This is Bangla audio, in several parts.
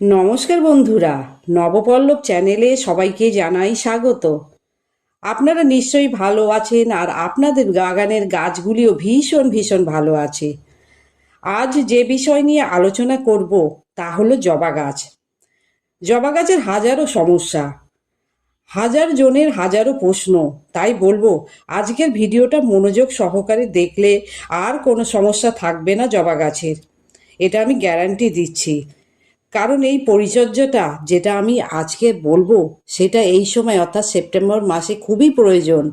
নমস্কার বন্ধুরা, নবপল্লব চ্যানেলে সবাইকে জানাই স্বাগত। আপনারা নিশ্চয়ই ভালো আছেন আর আপনাদের বাগানের গাছগুলিও ভীষণ ভীষণ ভালো আছে। আজ যে বিষয় নিয়ে আলোচনা করব তা হলো জবা গাছ। জবা গাছের হাজারো সমস্যা, হাজার জনের হাজারো প্রশ্ন, তাই বলব আজকের ভিডিওটা মনোযোগ সহকারে দেখলে আর কোনো সমস্যা থাকবে না জবা গাছের। এটা আমি গ্যারান্টি দিচ্ছি। কারণ এই পরিচর্যাটা যেটা আমি আজকে বলব, সেটা এই সময় অর্থাৎ সেপ্টেম্বর মাসে খুবই প্রয়োজন।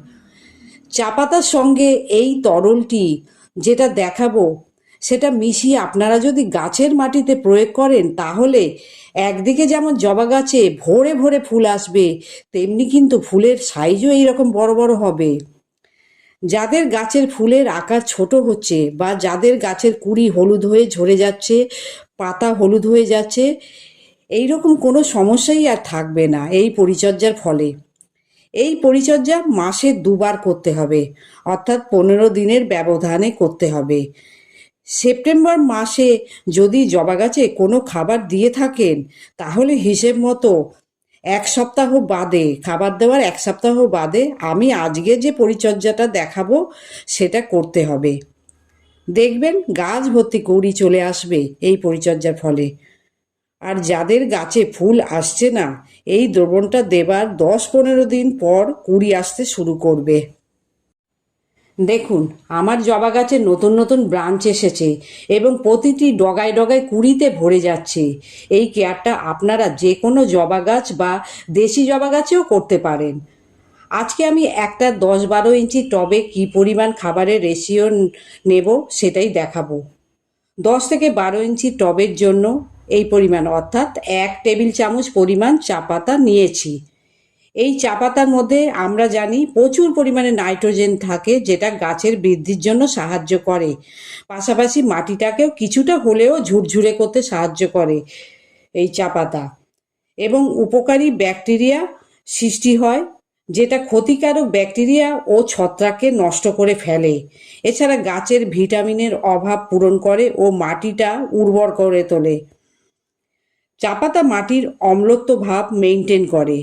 চা পাতার সঙ্গে এই তরলটি যেটা দেখাবো, সেটা মিশিয়ে আপনারা যদি গাছের মাটিতে প্রয়োগ করেন, তাহলে একদিকে যেমন জবা গাছে ভরে ভরে ফুল আসবে, তেমনি কিন্তু ফুলের সাইজও এইরকম বড় বড় হবে। যাদের গাছের ফুলের আকার ছোট হচ্ছে বা যাদের গাছের কুড়ি হলুদ হয়ে ঝরে যাচ্ছে পাতা হলুদ হয়ে যাচ্ছে। এই রকম কোনো সমস্যাই আর থাকবে না এই পরিচর্যার ফলে। এই পরিচর্যা মাসে দুবার করতে হবে, অর্থাৎ পনেরো দিনের ব্যবধানে করতে হবে। সেপ্টেম্বর মাসে যদি জবা গাছে কোনো খাবার দিয়ে থাকেন, তাহলে হিসেব মতো এক সপ্তাহ বাদে, খাবার দেওয়ার এক সপ্তাহ বাদে আমি আজকে যে পরিচর্যাটা দেখাবো, সেটা করতে হবে। দেখবেন গাছ ভর্তি কুড়ি চলে আসবে এই পরিচর্যার ফলে। আর যাদের গাছে ফুল আসছে না, এই দ্রবণটা দেবার দশ পনেরো দিন পর কুড়ি আসতে শুরু করবে। দেখুন, আমার জবা গাছে নতুন নতুন ব্রাঞ্চ এসেছে এবং প্রতিটি ডগায় ডগায় কুড়িতে ভরে যাচ্ছে। এই কেয়ারটা আপনারা যে কোনো জবা গাছ বা দেশি জবা গাছেও করতে পারেন। আজকে আমি একটা দশ বারো ইঞ্চি টবে কি পরিমাণ খাবারের রেশিও নেব সেটাই দেখাবো। দশ থেকে বারো ইঞ্চি টবের জন্য এই পরিমাণ, অর্থাৎ এক টেবিল চামচ পরিমাণ চা পাতা নিয়েছি। এই চা পাতার মধ্যে আমরা জানি প্রচুর পরিমাণে নাইট্রোজেন থাকে, যেটা গাছের বৃদ্ধির জন্য সাহায্য করে। পাশাপাশি মাটিটাকেও কিছুটা হলেও ঝুরঝুরে করতে সাহায্য করে এই চা পাতা। এবং উপকারী ব্যাকটেরিয়া সৃষ্টি হয় যেটা ক্ষতিকারক ব্যাকটেরিয়া ও ছত্রাককে নষ্ট করে ফেলে। এছাড়া গাছের ভিটামিনের অভাব পূরণ করে ও মাটিটা উর্বর করে তোলে। চা পাতা মাটির অম্লত্ব ভাব মেনটেন করে।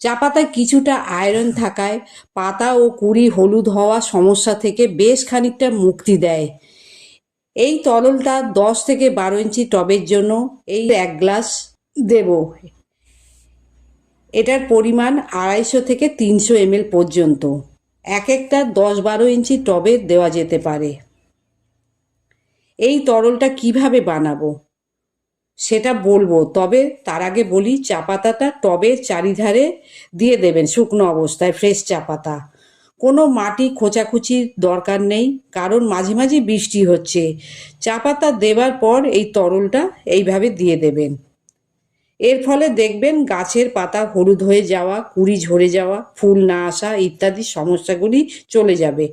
চা পাতায় কিছুটা আয়রন থাকায় পাতা ও কুড়ি হলুদ হওয়া সমস্যা থেকে বেশ খানিকটা মুক্তি দেয়। এই তরলটা দশ থেকে বারো ইঞ্চি টবের জন্য এই এক গ্লাস দেব। এটার পরিমাণ আড়াইশো থেকে তিনশো এমএল পর্যন্ত। এক একটা দশ বারো ইঞ্চি টবে দেওয়া যেতে পারে। এই তরলটা কীভাবে বানাবো? সেটা বলব, তবে তার আগে বলি, চা পাতাটা টবের চারিধারে দিয়ে দেবেন শুকনো অবস্থায়, ফ্রেশ চা পাতা। কোনো মাটি খোঁচাখুচির দরকার নেই, কারণ মাঝে মাঝে বৃষ্টি হচ্ছে। চা পাতা দেবার পর এই তরলটা এইভাবে দিয়ে দেবেন। এর ফলে দেখবেন গাছের পাতা হলুদ হয়ে যাওয়া, কুড়ি ঝরে যাওয়া, ফুল না আসা ইত্যাদি সমস্যাগুলি চলে যাবে।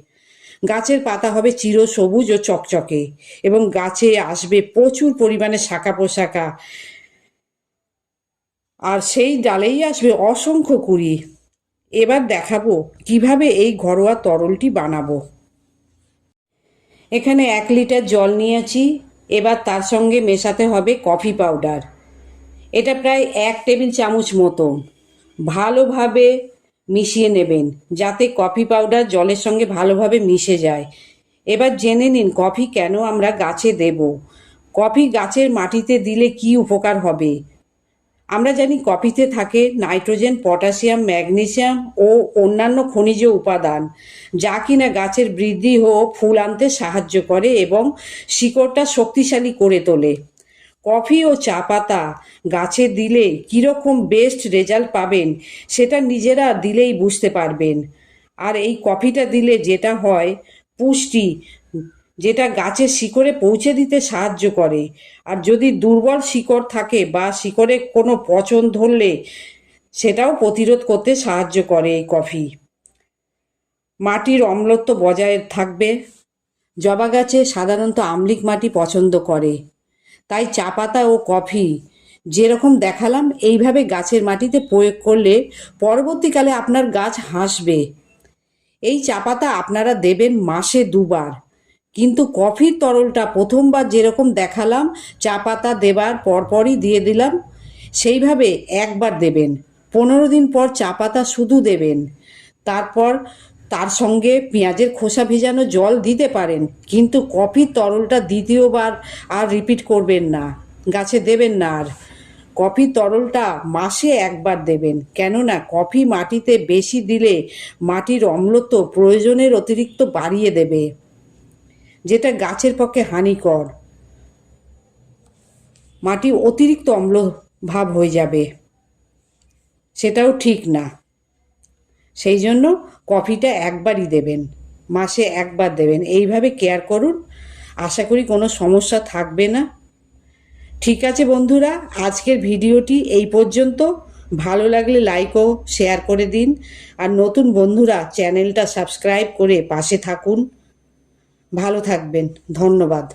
গাছের পাতা হবে চির সবুজ ও চকচকে এবং গাছে আসবে প্রচুর পরিমাণে শাখা পোশাকা আর সেই ডালেই আসবে অসংখ্য কুড়ি। এবার দেখাবো কীভাবে এই ঘরোয়া তরলটি বানাবো। এখানে এক লিটার জল নিয়েছি। এবার তার সঙ্গে মেশাতে হবে কফি পাউডার। এটা প্রায় এক টেবিল চামচ মতো। ভালোভাবে মিশিয়ে নেবেন, যাতে কফি পাউডার জলের সঙ্গে ভালোভাবে মিশে যায়। এবার জেনে নিন, কফি কেন আমরা গাছে দেব? কফি গাছের মাটিতে দিলে কি উপকার হবে? আমরা জানি কফিতে থাকে নাইট্রোজেন, পটাশিয়াম, ম্যাগনেশিয়াম ও অন্যান্য খনিজ উপাদান, যা কিনা গাছের বৃদ্ধি ও ফুল আনতে সাহায্য করে এবং শিকড়টা শক্তিশালী করে তোলে। কফি ও চা পাতা গাছে দিলে কীরকম বেস্ট রেজাল্ট পাবেন, সেটা নিজেরা দিলেই বুঝতে পারবেন। আর এই কফিটা দিলে যেটা হয়, পুষ্টি, যেটা গাছের শিকড়ে পৌঁছে দিতে সাহায্য করে। আর যদি দুর্বল শিকড় থাকে বা শিকড়ে কোনো পচন ধরলে, সেটাও প্রতিরোধ করতে সাহায্য করে এই কফি। মাটির অম্লত্ব বজায় থাকবে। জবা গাছে সাধারণত আম্লিক মাটি পছন্দ করে। তাই চা পাতা ও কফি যেরকম দেখালাম, এইভাবে গাছের মাটিতে প্রয়োগ করলে পরবর্তীকালে আপনার গাছ হাসবে। এই চা পাতা আপনারা দেবেন মাসে দুবার। কিন্তু কফির তরলটা প্রথমবার যেরকম দেখালাম, চা পাতা দেবার পরপরই দিয়ে দিলাম, সেইভাবে একবার দেবেন। পনেরো দিন পর চা পাতা শুধু দেবেন। তারপর তার সঙ্গে পেঁয়াজের খোসা ভেজানো জল দিতে পারেন, কিন্তু কফির তরলটা দ্বিতীয়বার আর রিপিট করবেন না, গাছে দেবেন না আর। কফি তরলটা মাসে একবার দেবেন, কেননা কফি মাটিতে বেশি দিলে মাটির অম্লত্ব প্রয়োজনের অতিরিক্ত বাড়িয়ে দেবে, যেটা গাছের পক্ষে হানিকর। মাটি অতিরিক্ত অম্ল ভাব হয়ে যাবে, সেটাও ঠিক না। সেই জন্য কফিটা একবারই দেবেন, মাসে একবার দেবেন। এইভাবে কেয়ার করুন, আশা করি কোনো সমস্যা থাকবে না। ঠিক আছে বন্ধুরা, আজকের ভিডিওটি এই পর্যন্ত। ভালো লাগলে লাইক ও শেয়ার করে দিন। আর নতুন বন্ধুরা চ্যানেলটা সাবস্ক্রাইব করে পাশে থাকুন। ভালো থাকবেন, ধন্যবাদ।